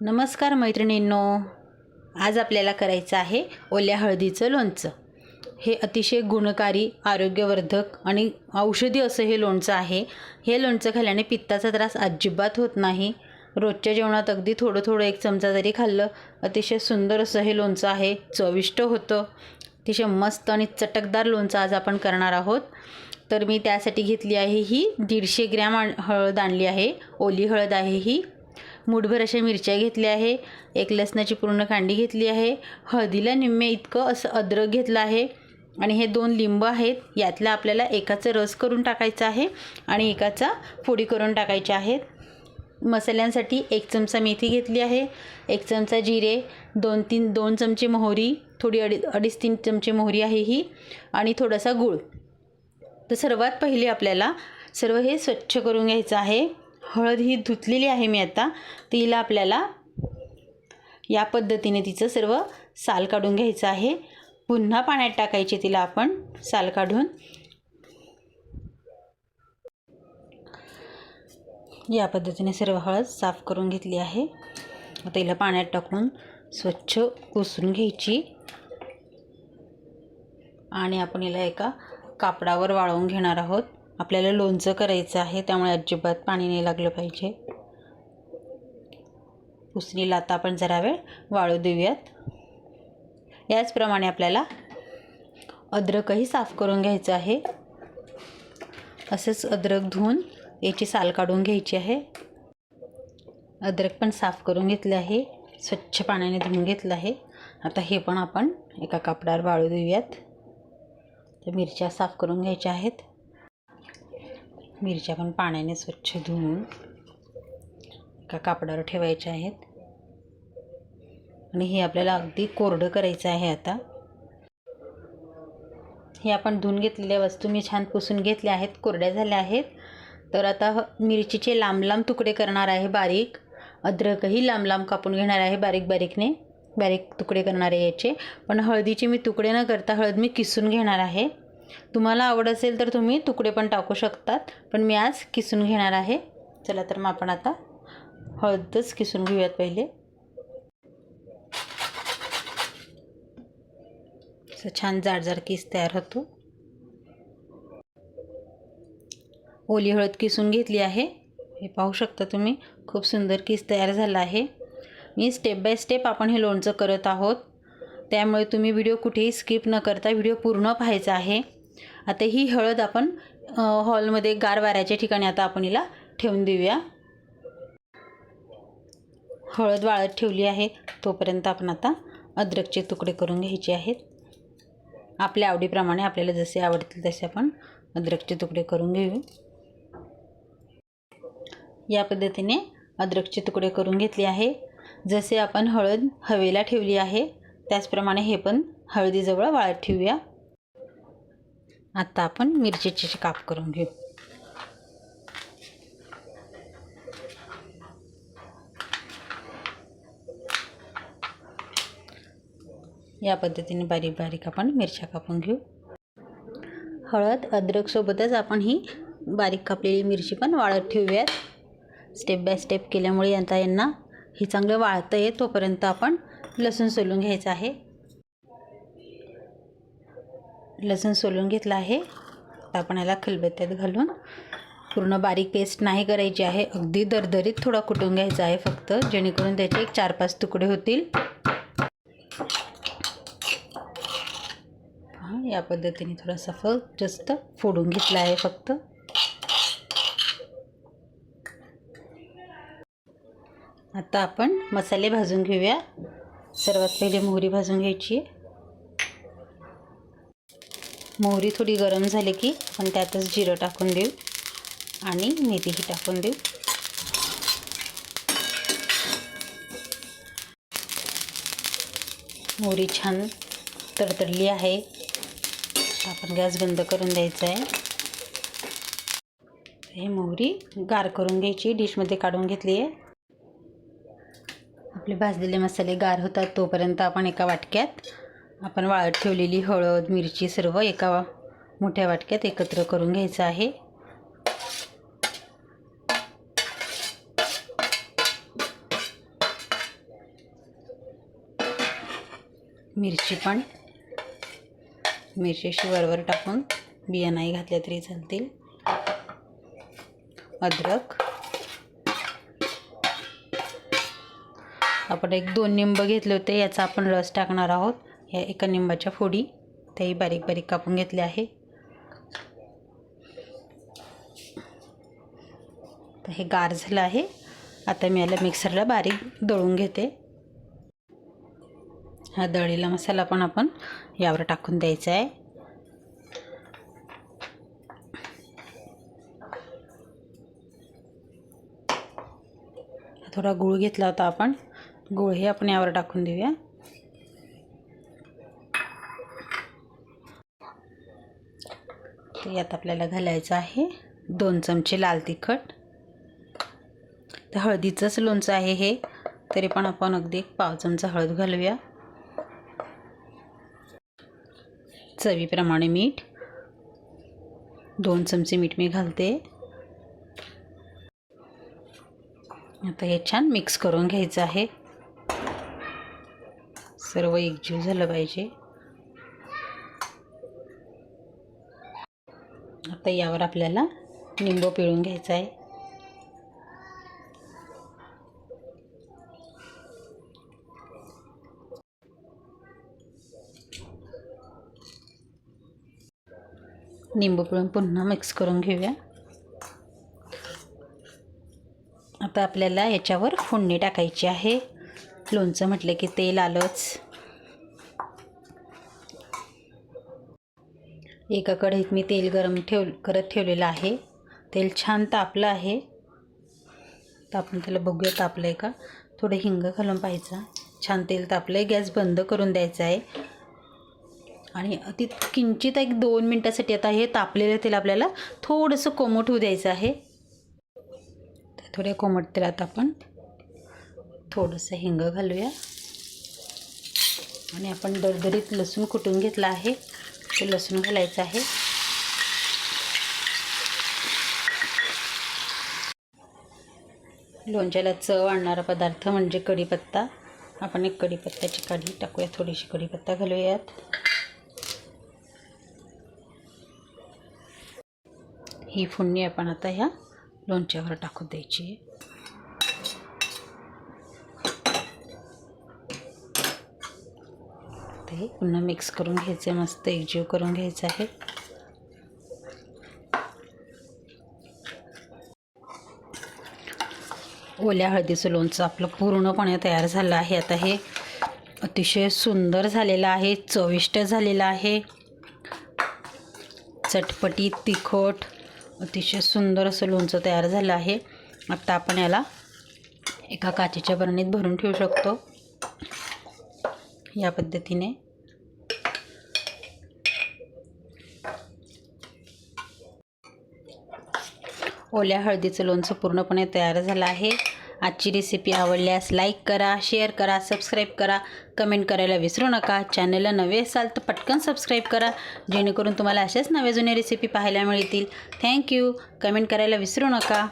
नमस्कार मैत्रिणींनो आज आपल्याला करायचं आहे ओल्या हळदीचं लोणचं. हे अतिशय गुणकारी आरोग्यवर्धक आणि औषधी असं हे लोणचं आहे. हे लोणचं खाल्ल्याने पित्ताचा त्रास अजिबात होत नाही. रोजच्या जेवणात अगदी थोडं थोडं एक चमचा जरी खाल्लं अतिशय सुंदर असं हे लोणचं आहे. चविष्ट होतं. अतिशय मस्त आणि चटकदार लोणचं आज आपण करणार आहोत. तर मी त्यासाठी घेतली आहे ही दीडशे ग्रॅम आण- हळद आणली आहे. ओली हळद आहे ही. मूठभर अशा मिरच्या घेतल्या आहे. एक लसणाची पूर्ण कांडी घेतली आहे. हळदीला निम्मे इतकं असं अद्रक घेतलं आहे. आणि हे दोन लिंब आहेत. यातला आपल्याला एकाचा रस करून टाकायचा आहे आणि एकाचा फोडी करून टाकायच्या आहेत. मसाल्यांसाठी एक चमचा मेथी घेतली आहे. एक चमचा जिरे दोन तीन दोन चमचे मोहरी थोडी अडी अडीच तीन चमचे मोहरी आहे ही आणि थोडासा गूळ. तर सर्वात पहिले आपल्याला सर्व हे स्वच्छ करून घ्यायचं आहे. हळद ही धुतलेली आहे मी आता. तिला आपल्याला या पद्धतीने तिचं सर्व साल काढून घ्यायचं आहे. पुन्हा पाण्यात टाकायची तिला आपण साल काढून. या पद्धतीने सर्व हळद साफ करून घेतली आहे. आता हिला पाण्यात टाकून स्वच्छ पुसून घ्यायची. आणि आपण हिला एका कापडावर वाळवून घेणार आहोत. आपल्याला लोणचं करायचं आहे त्यामुळे अजिबात पाणी नाही लागलं पाहिजे. पुसणीला आता आपण जरा वेळ वाळू देऊयात. याचप्रमाणे आपल्याला अद्रकही साफ करून घ्यायचं आहे. असंच अद्रक धुवून याची साल काढून घ्यायची आहे. अद्रक पण साफ करून घेतले आहे. स्वच्छ पाण्याने धुवून घेतलं आहे. आता हे पण आपण एका कापडावर वाळू देऊयात. तर मिरच्या साफ करून घ्यायच्या आहेत. मिरच्या पण पाण्याने स्वच्छ धुवून एका कापडावर ठेवायच्या आहेत. आणि हे आपल्याला अगदी कोरडं करायचं आहे आता. हे आपण धुवून घेतलेल्या वस्तू मी छान पुसून घेतल्या आहेत कोरड्या झाल्या आहेत. तर आता ह- मिरचीचे लांब लांब तुकडे करणार आहे बारीक. अद्रकही लांब लांब कापून घेणार आहे बारीक बारीकने. बारीक तुकडे करणार आहे याचे. पण हळदीचे मी तुकडे न करता हळद मी किसून घेणार आहे. तुम्हाला आवड असेल तर तुम्ही तुकडे पण टाकू शकतात. पण मी आज किसून घेणार आहे. चला तर मग आपण आता हळदच किसून घेऊयात पहिले. असं छान जाडजाड किस तयार होतो. ओली हळद किसून घेतली आहे. हे पाहू शकता तुम्ही खूप सुंदर किस तयार झाला आहे. मी स्टेप बाय स्टेप आपण हे लोणचं करत आहोत. त्यामुळे तुम्ही व्हिडिओ कुठेही स्किप न करता व्हिडिओ पूर्ण पाहायचा आहे. आता ही हळद आपण हॉलमध्ये गार वाऱ्याच्या ठिकाणी आता आपण हिला ठेवून देऊया. हळद वाळत ठेवली आहे तोपर्यंत आपण आता अद्रकचे तुकडे करून घ्यायचे आहेत. आपल्या आवडीप्रमाणे आपल्याला जसे आवडतील तसे आपण अद्रकचे तुकडे करून घेऊ. या पद्धतीने अद्रकचे तुकडे करून घेतले आहे. जसे आपण हळद हवेला ठेवली आहे त्याचप्रमाणे हे पण हळदीजवळ वाळत ठेवूया. आता आपण मिरचीचे काप करून घेऊ. या पद्धतीने बारीक बारीक आपण मिरच्या कापून घेऊ. हळद अद्रकसोबतच आपण ही बारीक कापलेली मिरची पण वाळत ठेवूयात. स्टेप बाय स्टेप केल्यामुळे आता यांना हे चांगलं वाळतं आहे तोपर्यंत आपण लसूण सोलून घ्यायचं आहे. लसूण सोलून घेतलं आहे. आता आपण याला खलबत्त्यात घालून. पूर्ण बारीक पेस्ट नाही करायची आहे. अगदी दरदरीत थोडा कुटून घ्यायचा आहे फक्त जेणेकरून त्याचे एक चार पाच तुकडे होतील. हां या पद्धतीने थोडासा फळ जास्त फोडून घेतला आहे फक्त. आता आपण मसाले भाजून घेऊया. सर्वात पहिले मोहरी भाजून घ्यायची आहे. मोहरी थोडी गरम झाली की आपण त्यातच जिरं टाकून देऊ आणि मेथीही टाकून देऊ. मोहरी छान तडतडली आहे. आपण गॅस बंद करून द्यायचा आहे. हे मोहरी गार करून घ्यायची डिशमध्ये काढून घेतली आहे. आपले भाजलेले मसाले गार होतात तोपर्यंत आपण एका वाटक्यात आपण वाळत ठेवलेली हळद मिरची सर्व एका मोठ्या वाटक्यात एकत्र करून घ्यायचं आहे. मिरची पण मिरची वरवर टाकून बिया नाही घातल्या तरी चालतील. अद्रक. आपण एक दोन निंब घेतले होते याचा आपण रस टाकणार आहोत. ह्या एका निंबाच्या फोडी त्याही बारीक बारीक कापून घेतल्या आहे. तर हे गार झालं आहे. आता मी याला मिक्सरला बारीक दळून घेते. हा दळीला मसाला पण आपण यावर टाकून द्यायचा आहे. थोडा गूळ घेतला होता आपण. गूळ हे आपण यावर टाकून देऊया. तर यात आपल्याला घालायचं आहे. दोन चमचे लाल तिखट. तर हळदीचंच लोणचं आहे हे. तरी पण आपण अगदी एक पाव चमचा हळद घालूया. चवीप्रमाणे मीठ. दोन चमचे मीठ मी घालते. आता हे छान मिक्स करून घ्यायचं आहे. सर्व एकजीव झालं पाहिजे. आता यावर आपल्याला निंबू पिळून घ्यायचा आहे. निंबू पिळून पुन्हा मिक्स करून घेऊया. आता आपल्याला याच्यावर फोडणी टाकायची आहे. लोणचं म्हटलं की तेल आलंच. एका कढईत मी तेल गरम ठेव करत ठेवलेलं आहे. तेल छान तापलं आहे. तर आपण त्याला बघूया तापलं आहे का? थोडं हिंग घालून पाहायचा. छान तेल तापलं आहे गॅस बंद करून द्यायचा आहे. आणि अति किंचित एक दोन मिनटासाठी आता हे तापलेलं तेल आपल्याला थोडंसं कोमट होऊ द्यायचं आहे. तर थोड्या कोमट तेलात आपण थोडंसं हिंग घालूया. आणि आपण दरदरीत लसूण कुटून घेतला आहे. ते लसूण घालायचं आहे. लोणच्याला चव आणणारा पदार्थ म्हणजे कढीपत्ता. आपण एक कढीपत्त्याची काढी टाकूया थोडीशी कढीपत्ता घालूयात. ही फोडणी आपण आता ह्या लोणच्यावर टाकून द्यायची. आहे. पुन्हा मिक्स करून घ्यायचं आहे मस्त एकजीव करून घ्यायचं आहे. ओल्या हळदीचं लोणचं आपलं पूर्णपणे तयार झालं आहे. आता हे अतिशय सुंदर झालेलं आहे चविष्ट झालेलं आहे. चटपटी तिखट अतिशय सुंदर असं लोणचं तयार झालं आहे. आता आपण याला एका काचेच्या बरणीत भरून ठेवू शकतो. या पद्धतीने. ओल्या हळदीचं लोणचं पूर्णपणे तयार झालं आहे. आजची रेसिपी आवडल्यास लाईक करा शेअर करा सबस्क्राईब करा. कमेंट करायला विसरू नका. चॅनलला नवे असाल तर पटकन सबस्क्राईब करा. जेणेकरून तुम्हाला अशाच नव्या जुन्या रेसिपी पाहायला मिळतील. थँक्यू कमेंट करायला विसरू नका.